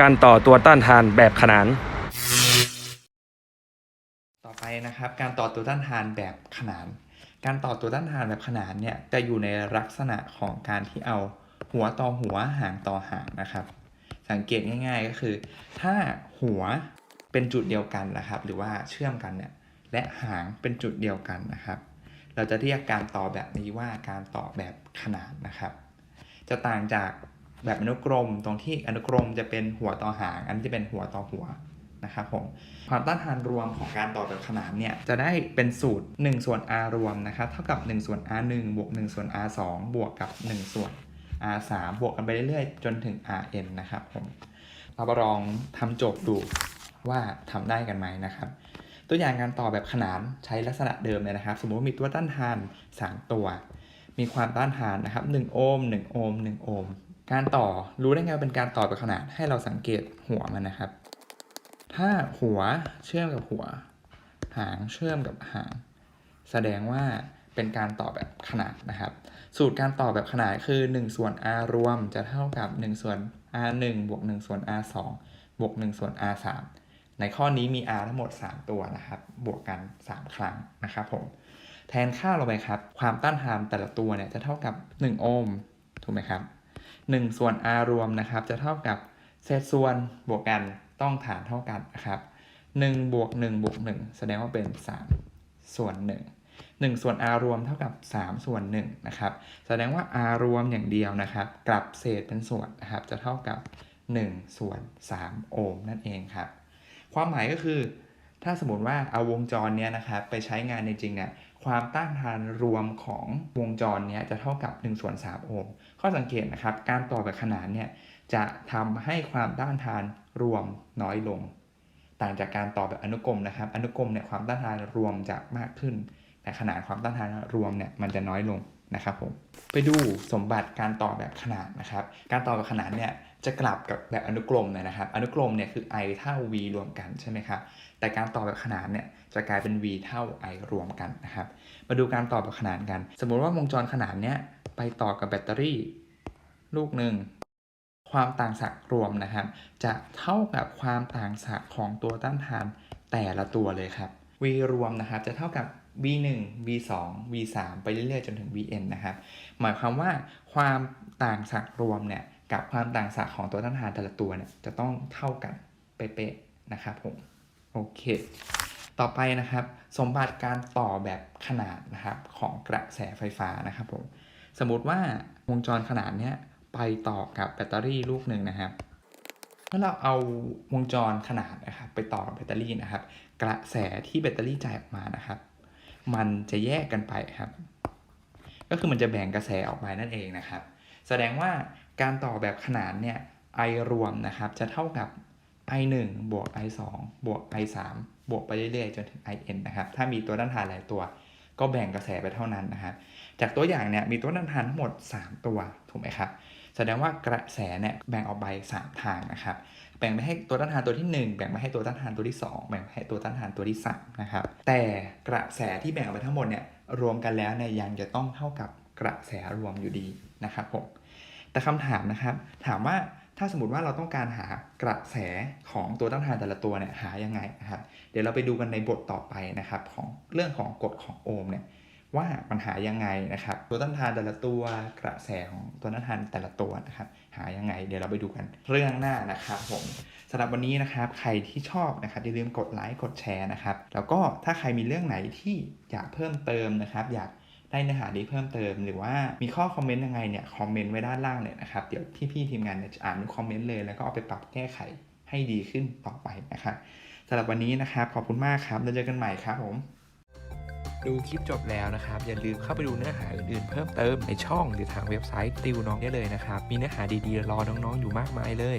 การต่อตัวต้านทานแบบขนาน ต่อไปนะครับการต่อตัวต้านทานแบบขนาน การต่อตัวต้านทานแบบขนานเนี่ยจะอยู่ในลักษณะของการที่เอาหัวต่อหัวหางต่อหางนะครับ สังเกตง่าย ๆก็คือ ถ้าหัวเป็นจุดเดียวกันนะครับ หรือว่าเชื่อมกันเนี่ยและหางเป็นจุดเดียวกันนะครับ เราจะเรียกการต่อแบบนี้ว่าการต่อแบบขนานนะครับ จะต่างจาก แบบอนุกรม ตรงที่อนุกรมจะเป็นหัวต่อหาง อันนี้จะเป็นหัวต่อหัวนะครับผมความต้านทานรวมของการต่อแบบขนานเนี่ยจะได้เป็นสูตร 1 ส่วน r รวมนะครับเท่ากับ 1 ส่วน r 1บวก1ส่วน r 2บวกกับ 1 ส่วน r 3บวกกันไปเรื่อยๆ จนถึง rn นะครับผมเรามาลองทำโจทย์ดูว่าทำได้กันไหมนะครับ ตัวอย่างการต่อแบบขนานใช้ลักษณะเดิมเลยนะครับ สมมติว่ามีตัวต้านทาน 3 ตัว มีความต้านทานนะครับ 1 โอห์ม 1 โอห์ม 1 โอห์ม การต่อรู้ได้ไงว่าเป็นการต่อแบบขนานให้เราสังเกตหัวมันนะครับ ถ้าหัวเชื่อมกับหัว หางเชื่อมกับหาง แสดงว่าเป็นการต่อแบบขนานนะครับ สูตรการต่อแบบขนานคือ 1 ส่วน r รวมจะเท่ากับ 1 ส่วน r 1บวก1ส่วน r 2บวก1ส่วน r 3ในข้อนี้มี r ทั้งหมด 3 ตัวนะครับ บวกกัน 3 ครั้งนะครับผมแทนค่าลงไปครับ ความต้านทานแต่ละตัวเนี่ยจะเท่ากับ 1 โอห์มถูกไหมครับ 1 ส่วน r รวมนะครับ จะเท่ากับเศษส่วนบวกกันต้องฐานเท่ากันนะครับ1บวก1บวก1 แสดงว่าเป็น 3 ส่วน 1 1 ส่วน r รวมเท่ากับ 3 ส่วน1นะครับ แสดงว่า r รวมอย่างเดียวนะครับ กลับเศษเป็นส่วนนะครับ จะเท่ากับ 1 ส่วน 3 โอห์มนั่นเองครับ ความหมายก็คือ ถ้าสมมติว่าเอาวงจรเนี้ยนะครับ ไปใช้งานในจริงเนี่ย ความต้านทานรวมของวงจรเนี้ยจะเท่ากับ1ส่วน3โอห์มข้อสังเกตนะครับ การต่อแบบขนานเนี่ยจะทำให้ความต้านทานรวมน้อยลง ต่างจากการต่อแบบอนุกรมนะครับ อนุกรมเนี่ยความต้านทานรวมจะมากขึ้น แต่ขนาดความต้านทานรวมเนี่ยมันจะน้อยลง นะครับผมไปดูสมบัติการต่อแบบขนานนะครับ การต่อแบบขนานเนี่ยจะกลับกับแบบอนุกรมเลยนะครับ อนุกรมเนี่ยคือ i เท่า v รวมกันใช่ไหมครับ แต่การต่อแบบขนานเนี่ยจะกลายเป็น v เท่า i รวมกันนะครับ มาดูการต่อแบบขนานกัน สมมุติว่าวงจรขนานเนี้ยไปต่อกับแบตเตอรี่ ลูกหนึ่ง ความต่างศักย์รวมนะครับ จะเท่ากับความต่างศักย์ของตัวต้านทานแต่ละตัวเลยครับ v รวมนะครับจะเท่ากับ v 1 v 2 v 3ไปเรื่อยๆ จนถึง vn นะครับ หมายความว่าความต่างศักย์รวมเนี่ยกับความต่างศักย์ของตัวต้านทานแต่ละตัวเนี่ยจะต้องเท่ากันเป๊ะๆนะครับผมโอเค ต่อไปนะครับ สมบัติการต่อแบบขนาดนะครับของกระแสไฟฟ้านะครับผมสมมติว่าวงจรขนาดเนี้ยไปต่อกับแบตเตอรี่ลูกหนึ่งนะครับ เมื่อเราเอาวงจรขนาดนะครับไปต่อกับแบตเตอรี่นะครับ กระแสที่แบตเตอรี่จ่ายออกมานะครับ มันจะแยกกันไปครับ ก็คือมันจะแบ่งกระแสออกไปนั่นเองนะครับ แสดงว่าการต่อแบบขนานเนี่ย I รวมนะครับจะเท่ากับ I 1บวก I 2บวก I 3บวกไปเรื่อยๆ จนถึง IN นะครับ ถ้ามีตัวต้านทานหลายตัว ก็แบ่งกระแสไปเท่านั้นนะครับ จากตัวอย่างเนี่ยมีตัวต้านทานทั้งหมด 3 ตัวถูกไหมครับ แสดงว่ากระแสเนี่ยแบ่งออกไป 3 ทางนะครับ แบ่งไปให้ตัวต้านทานตัวที่ 1 แบ่งไปให้ตัวต้านทานตัวที่ 2 แบ่งไปให้ตัวต้านทานตัวที่3นะครับ แต่กระแสที่แบ่งออกไปทั้งหมดเนี่ยรวมกันแล้วเนี่ยยังจะต้องเท่ากับกระแสรวมอยู่ดีนะครับผม แต่คำถามนะครับ ถามว่าถ้าสมมติว่าเราต้องการหากระแสของตัวต้านทานแต่ละตัวเนี่ยหายังไงนะครับ เดี๋ยวเราไปดูกันในบทต่อไปนะครับของเรื่องของกฎของโอห์มเนี่ย ว่ามันหายังไงนะครับ ตัวต้านทานแต่ละตัวกระแสของตัวต้านทานแต่ละตัวนะครับ หายังไง เดี๋ยวเราไปดูกันเรื่องหน้านะครับผมสำหรับวันนี้นะครับ ใครที่ชอบนะครับอย่าลืมกดไลค์กดแชร์นะครับ แล้วก็ถ้าใครมีเรื่องไหนที่อยากเพิ่มเติมนะครับ อยากได้เนื้อหาดีเพิ่มเติม หรือว่ามีข้อคอมเมนต์ยังไงเนี่ยคอมเมนต์ไว้ด้านล่างเลยนะครับเดี๋ยวพี่ๆทีมงานเนี่ยจะอ่านคอมเมนต์เลยแล้วก็เอาไปปรับแก้ไขให้ดีขึ้นต่อไปนะครับสำหรับวันนี้นะครับขอบคุณมากครับแล้วเจอกันใหม่ครับผม ดูคลิปจบแล้วนะครับ อย่าลืมเข้าไปดูเนื้อหาอื่นๆ เพิ่มเติมในช่องหรือทางเว็บไซต์ติวน้องได้เลยนะครับ มีเนื้อหาดีๆ รอน้องๆ อยู่มากมายเลย